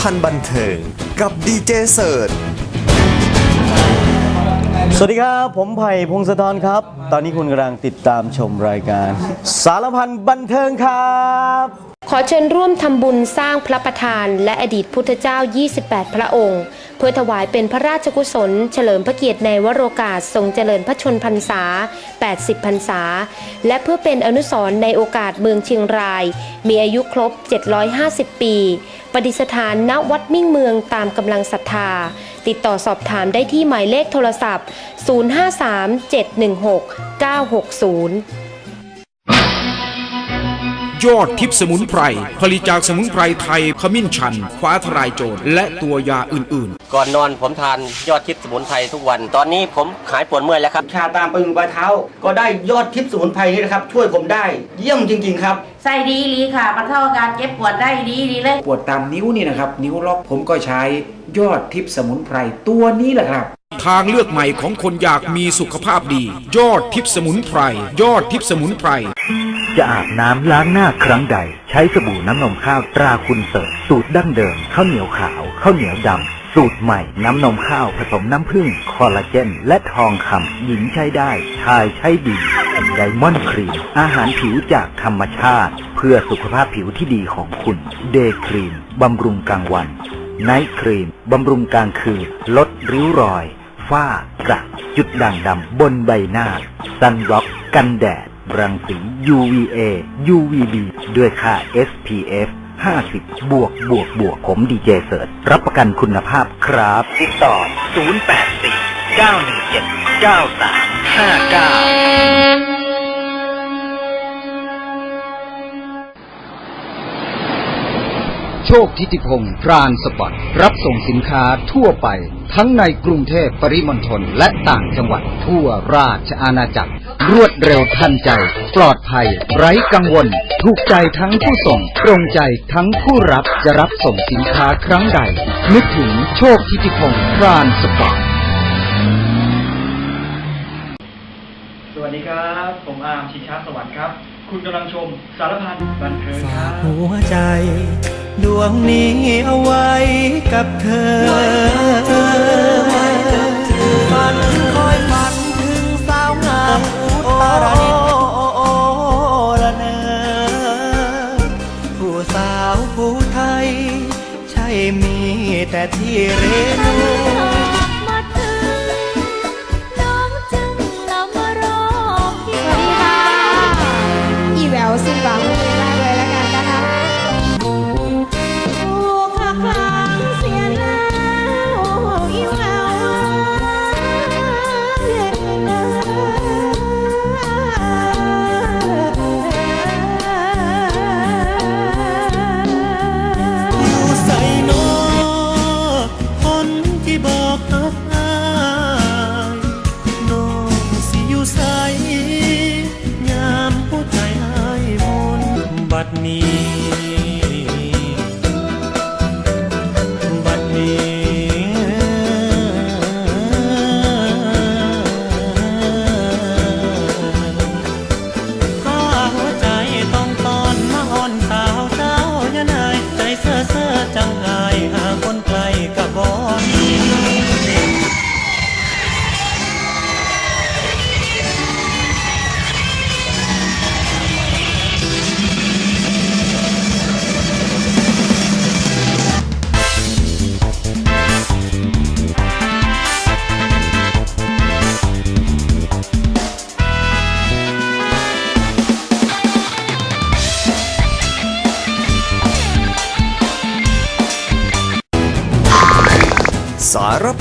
พันบันเทิงกับดีเจเสิร์ชสวัสดีครับ ผมไผ่พงศธรครับ ตอนนี้คุณกำลังติดตามชมรายการ สารพันบันเทิงครับ ขอเชิญร่วมทำบุญสร้างพระประธาน และอดีตพุทธเจ้า 28 พระองค์ เพื่อถวายเป็นพระราชกุศล เฉลิมพระเกียรติในวโรกาสทรงเจริญพระชนพรรษา 80 พรรษา และเพื่อเป็นอนุสรณ์ในโอกาสเมืองเชียงราย มีอายุครบ 750 ปีประดิษฐานณวัดมิ่งเมืองตามกำลังศรัทธา ติดต่อสอบถามได้ที่หมายเลขโทรศัพท์ 053 716 960 ยอดทิพย์สมุนไพร ผลิตจากสมุนไพรไทยขมิ้นชัน ฟ้าทลายโจร และตัวยาอื่นๆ ก่อนนอนผมทานยอดทิพย์สมุนไพรทุกวัน ตอนนี้ผมหายปวดเมื่อยแล้วครับ ชาตามประยุงปลายเท้า ก็ได้ยอดทิพย์สมุนไพรนี่นะครับ ช่วยผมได้ เยี่ยมจริง ๆ ครับ ใส่ดีลีค่ะบรรเทาอาการเจ็บปวดได้ดีดีเลย ปวดตามนิ้วนี่นะครับ นิ้วล็อกผมก็ใช้ยอดทิพย์สมุนไพรตัวนี้แหละครับ ทางเลือกใหม่ของคนอยากมีสุขภาพดี ยอดทิพสมุนไพร ยอดทิพสมุนไพร จะอาบน้ำล้างหน้าครั้งใด ใช้สบู่น้ำนมข้าวตราคุณเสริร์สูตรดั้งเดิมข้าวเหนียวขาวข้าวเหนียวดำสูตรใหม่ น้ำนมข้าวผสมน้ำผึ้งคอลลาเจน และทองคำหญิงใช้ได้ชายใช้ดีไดมอนด์ครีม อาหารผิวจากธรรมชาติ เพื่อสุขภาพผิวที่ดีของคุณเดย์ครีมบำรุงกลางวันไนท์ครีมบำรุงกลางคืนลดริ้วรอย ฝ้ากระจุดด่างดำบนใบหน้า ซันบล็อกกันแดด รังสี UVA UVB ด้วยค่า SPF 50 บวกบวกบวกผมดีเจเสิร์ตรับประกันคุณภาพครับ ติดต่อ 084 917 9359 โชคทิติพงศ์พรานสปอร์ตรับส่งสินค้าทั่วไป ทั้งในกรุงเทพปริมณฑลและต่างจังหวัดทั่วราชอาณาจักร รวดเร็วทันใจ ปลอดภัย ไร้กังวล ถูกใจทั้งผู้ส่ง ตรงใจทั้งผู้รับจะรับส่งสินค้าครั้งใด นึกถึงโชคทิติพงศ์พรานสปอร์ตสวัสดีครับ ผมอาร์มชิชาสวัสดิ์ครับ คุณกำลังชมสารพันบันเทิงครับหัวใจ ดวงนี้เอาไว้กับเธอฝันคอยฝันถึงสาวงามอุตรดิตถ์โอ้โอ้ระเนอผู้สาวผู้ไทย ใช่มีแต่ที่เรนู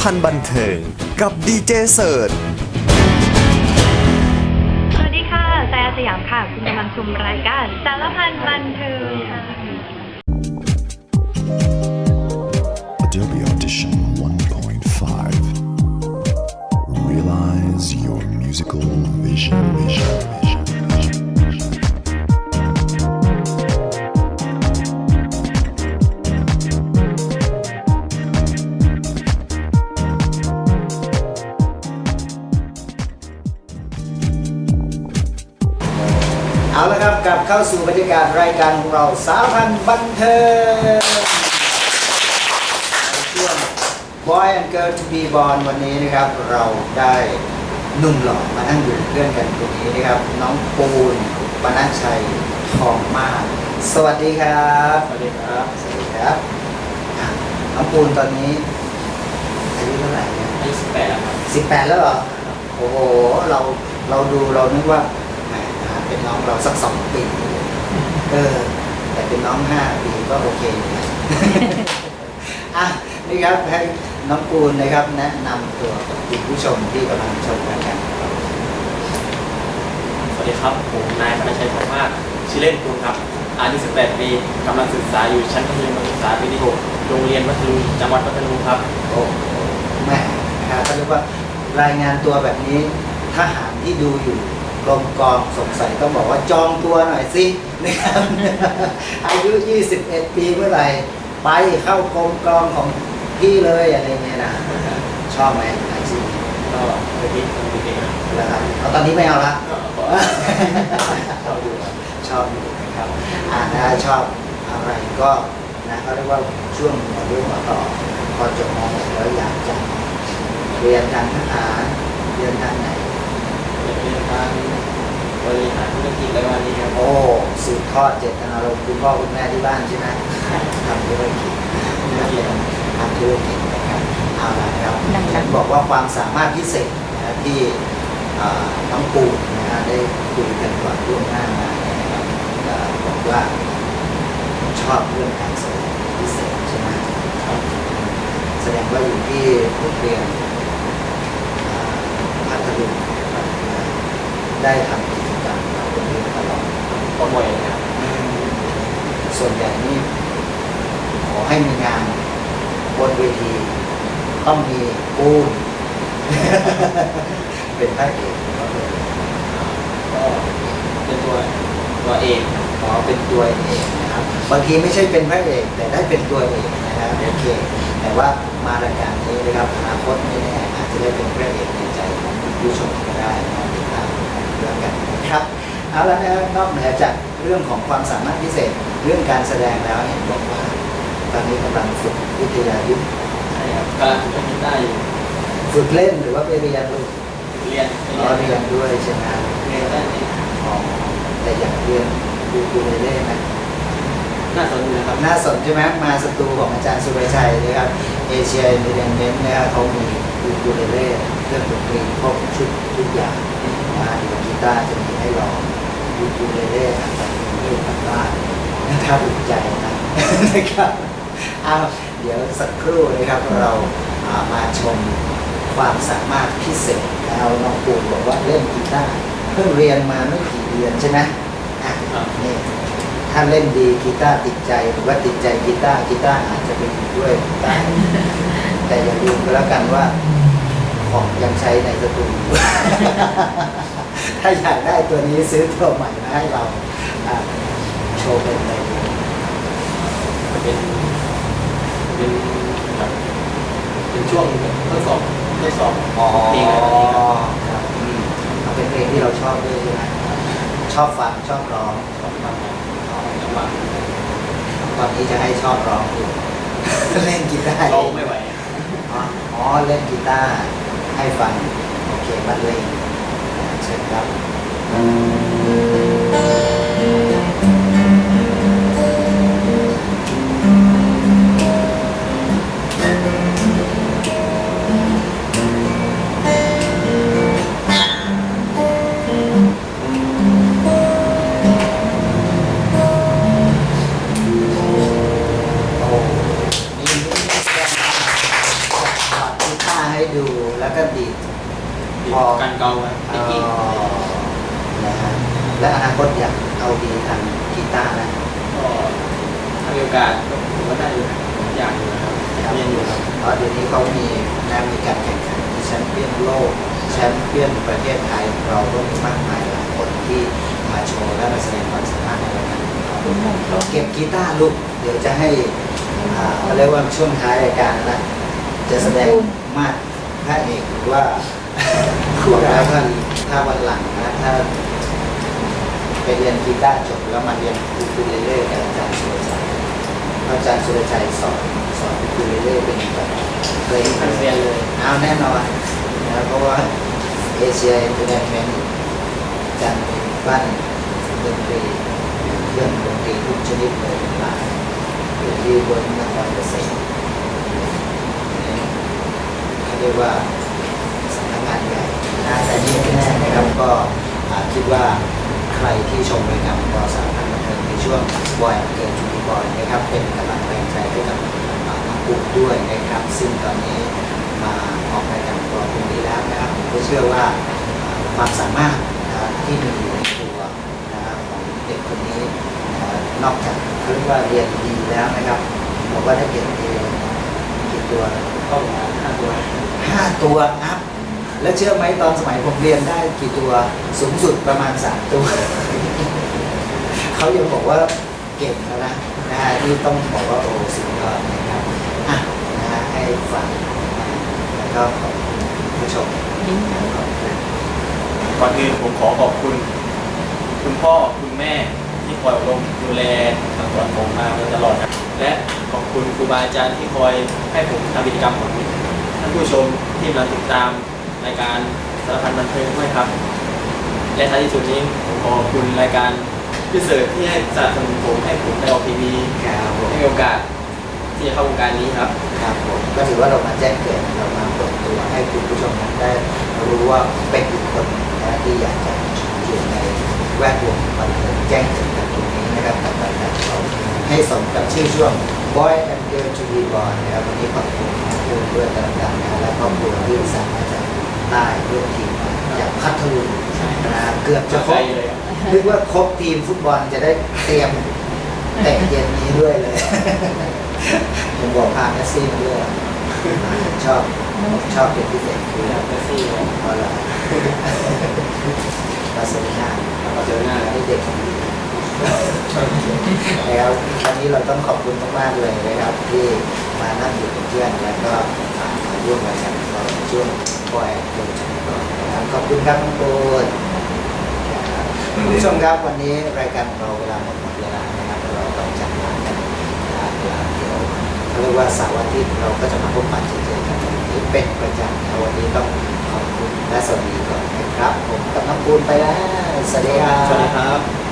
พันบันเทิง กับดีเจเสิร์ชสวัสดีค่ะแซสยามค่ะ คุณกำลังชมรายการสารพันบันเทิงค่ะ Adobe Audition 1.5. Realize your musical vision. vision, vision, vision. เข้าสู่บรรยากาศรายการของเราสารพันบันเทิง Boy and Girl to be born วันนี้นะครับ เราได้หนุ่มหล่อมานั่งอยู่เป็นเพื่อนกันตรงนี้นะครับ น้องปูนปนัชชัยทองมาก สวัสดีครับ สวัสดีครับ สวัสดีครับอะน้องปูนตอนนี้อายุเท่าไหร่เนี่ยอายุสิบแปดแล้วครับสิบแปดแล้วเหรอ โอ้โห เราเราดูเรานึกว่าแหมนะ เป็นน้องเราสักสองปีเออแต่เป็นน้องห้าปีก็โอเคอยู่นะอะนี่ครับให้น้องปูนนะครับ แนะนำตัวกับคุณผู้ชมที่กำลังชมรายการของเราสวัสดีครับ ผมนายพนชัยทองมากชื่อเล่นปูนครับ อายุ18 ปีกำลังศึกษาอยู่ชั้นมัธยมศึกษาปีที่6โรงเรียนวัฒลุงจังหวัดพัทลุงครับโอ้โหแม่นะครับเขาเรียกว่ารายงานตัวแบบนี้ทหารที่ดูอยู่ กรมกองสงสัยต้องบอกว่าจองตัวหน่อยสินะครับอายุ 21 ปีเมื่อไหร่ไปเข้ากรมกองของพี่เลยอะไรเงี้ยนะชอบไหมอาชีพก็เคยคิดอนเด็นะครับเอาตอนนี้ไม่เอาละก็ขอชอบดูครับชอบอยู่นะครับอ่าถ้าชอบอะไรก็นะเขาเรียกว่าช่วงหัวเรื่องหัวต่อพอจบม .6 แล้วอยากจะเรียนทางทหารเรียนทางไหน เรียนทางบริหารธุรกิจอะไรวันนี้ครับโอ้สืบทอดเจตนารมณ์คุณพ่อคุณแม่ที่บ้านใช่ไหมทำธุรกิจนะทำธุรกิจนะครับเอาละครับบอกว่าความสามารถพิเศษนะที่น้องปูนะฮะได้คุยกันก่อนล่วงหน้ามานะครับเอ่อบอกว่าชอบเรื่องการแสดงพิเศษใช่ไหมครับแสดงว่าอยู่ที่โรงเรียนพัทลุงนะครับ ได้ทำกิจกรรมกับโรงเรียนตลอดก็บ่อยนะครับส่วนใหญ่นี่ขอให้มีงานบนเวทีต้องมีปูนเป็นพระเอกก็เป็นตัวตัวเองขอเป็นตัวเอกนะครับบางทีไม่ใช่เป็นพระเอกแต่ได้เป็นตัวเอกนะครับโอเคแต่ว่ามารายการนี้นะครับอนาคตไม่แน่อาจจะได้เป็นพระเอกในใจของผู้ชมก็ได้นะติดตามเรื่องกันนะครับเอาแล้วนะนอกเหนือจากเรื่องของความสามารถพิเศษเรื่องการแสดงแล้วเห็นบอกว่า ตอนนี้กำลังฝึกวิทยายุทธใช่ครับกำลังฝึกกีตาร์อยู่ฝึกเล่นหรือว่าไปเรียนลูกเรียนอ๋อเรียนด้วยใช่ไหมเรียนได้นี่อ๋อแต่อยากเรียนดูดูเล่นไหมน่าสนใจนะครับน่าสนใช่ไหมมาสตูของอาจารย์สุรชัยนะครับเอเชียอินเดียนเมนนะครับเขามีดูดูเล่เครื่องดนตรีครบชุดทุกอย่าง นะเดี๋ยวกีตาร์จะมีให้ลองดูดูเล่อาจจะมีเรื่องกันบ้านนะครับอุ่นใจนะนะครับเอาเดี๋ยวสักครู่นะครับเราอ่ามาชมความสามารถพิเศษแล้วน้องปูนบอกว่าเล่นกีตาร์เพิ่งเรียนมาไม่กี่เดือนใช่ไหมอะนี่ถ้าเล่นดีกีตาร์ติดใจหรือว่าติดใจกีตาร์กีตาร์อาจจะไปอยู่ด้วยได้แต่อย่าลืมก็แล้วกันว่าของยังใช้ในสตู ถ้าอยากได้ตัวนี้ซื้อตัวใหม่มาให้เราโชว์เป็นในเป็นเป็นแบบเป็นช่วงทดสอบทดสอบอ๋อเพลงอะไรแบบนี้ครับอืมเอาเป็นเพลงที่เราชอบด้วยใช่ไหมชอบฟังชอบร้องชอบฟังจังหวะตอนนี้จะให้ชอบร้องอยู่เล่นกีตาร์ร้องไม่ไหวอ๋อเล่นกีตาร์ให้ฟังโอเคบรรเลง เชิญครับ ก็ผมก็ได้อยู่อยากอยู่นะครับเรียนอยู่ครับเพราะเดี๋ยวนี้เขามีนะมีการแข่งขันมีแชมเปี้ยนโลกแชมเปี้ยนประเทศไทยเราก็มีมากมายหลายคนที่มาโชว์และมาแสดงความสามารถในรายการเราเก็บกีตาร์ลูกเดี๋ยวจะให้เขาเรียกว่าช่วงท้ายรายการนะจะแสดงมาดพระเอกหรือว่าบอกแล้วท่านถ้าวันหลังนะถ้าไปเรียนกีตาร์จบแล้วมาเรียนคูคูเลเล่กับอาจารย์สุรชัย อาจารย์สุรชัยสอนสอนคูเลเล่เป็นแบบเคยท่านเรียนเลยเอาแน่นอนนะเพราะว่าเอเชียอินเตอร์เนชั่นจันบ้านดนตรีเครื่องดนตรีทุกชนิดเลยทั้งหลายอยู่ที่บนนครเกษตรเขาเรียกว่าสำนักงานใหญ่นะแต่นี่ไม่แน่นะครับก็อ่าคิดว่าใครที่ชมรายการก็สามารถ ช่วงบอยเกิดจูดีบอยนะครับ เป็นกำลังแรงใจให้กับอ่าน้องปุ๊กด้วยนะครับ ซึ่งตอนนี้มาออกรายการตัวตรงนี้แล้วนะครับผมก็เชื่อว่าความสามารถที่มีอยู่ในตัวนะครับของเด็กคนนี้นอกจากเรียกว่าเรียนดีแล้วนะครับบอกว่าถ้าเก่งเองกี่ตัวก็ประมาณห้าตัวห้าตัวอัพแล้วเชื่อไหมตอนสมัยผมเรียนได้กี่ตัวสูงสุดประมาณสามตัว เขายังบอกว่าเก่งแล้วนะนะฮะที่ต้องบอกว่าโอ้สุดยอดนะครับอะนะฮะให้ฟังนะแล้วก็ขอบคุณผู้ชมขอบคุณก่อนอื่นผมขอขอบคุณ คุณพ่อคุณแม่ที่คอยอบรมดูแลสั่งสอนผมมาโดยตลอดและขอบคุณครูบาอาจารย์ที่คอยให้ผมทำกิจกรรมของท่านผู้ชมที่มาติดตามรายการสารพันบันเทิงด้วยครับ และท้ายที่สุดนี้ผมขอขอบคุณรายการ พิเศษที่ให้สนับสนุนผมให้ผมได้ออกทีวีครับผมให้มีโอกาสที่จะเข้าวงการนี้ครับ ครับผมก็ถือว่าเรามาแจ้งเกิดเรามาเปิดตัวให้คุณผู้ชมนั้นได้รู้ว่าเป็นอีกคนนะที่อยากจะอยู่ในแวดวงบันเทิงแจ้งเกิดกันตรงนี้นะครับกับรายการเราให้สมกับชื่อช่วง Boy and Girl to be Born นะครับวันนี้ขอบคุณคุณเพื่อนกันดังนะและครอบครัวที่สามารถจะใต้ร่วมทีมมาจากพัทลุงนะเกือบจะครบเลยครับ นึกว่าครบทีมฟุตบอลจะได้เตรียมเตะเย็นนี้ด้วยเลย ผมบอกพาแมสซี่มาด้วยผมชอบผมชอบเป็นพิเศษคือแมสซี่ครับเพราะอะไรบาร์เซโลนาบาร์เซโลนาให้เด็กแล้ววันนี้เราต้องขอบคุณมากๆเลยนะครับ ที่มานั่งอยู่เป็นเพื่อนแล้วก็มาร่วมรายการเราในช่วงปล่อยโดยจังก่อนนะครับขอบคุณครับน้องปูน คุณผู้ชมครับวันนี้รายการของเราเวลาหมดหมดเวลานะครับเราต้องจัดงากันนะครับเวลาเดียวเขาเรียกว่าเสาร์อาทิตย์เราก็จะมาพบปะเจอเจอกันแบนี้เป็นประจำนะวันนี้ต้องขอบคุณและสวัสดีก่อนนะครับ ผมกับน้องปูนไปแล้วสวัสดีครับสวัสดีครับ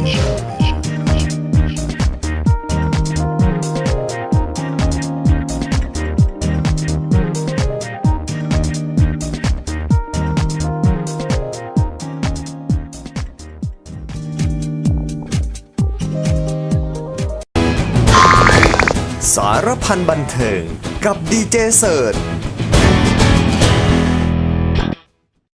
สารพันบันเทิงกับดีเจเสิร์ช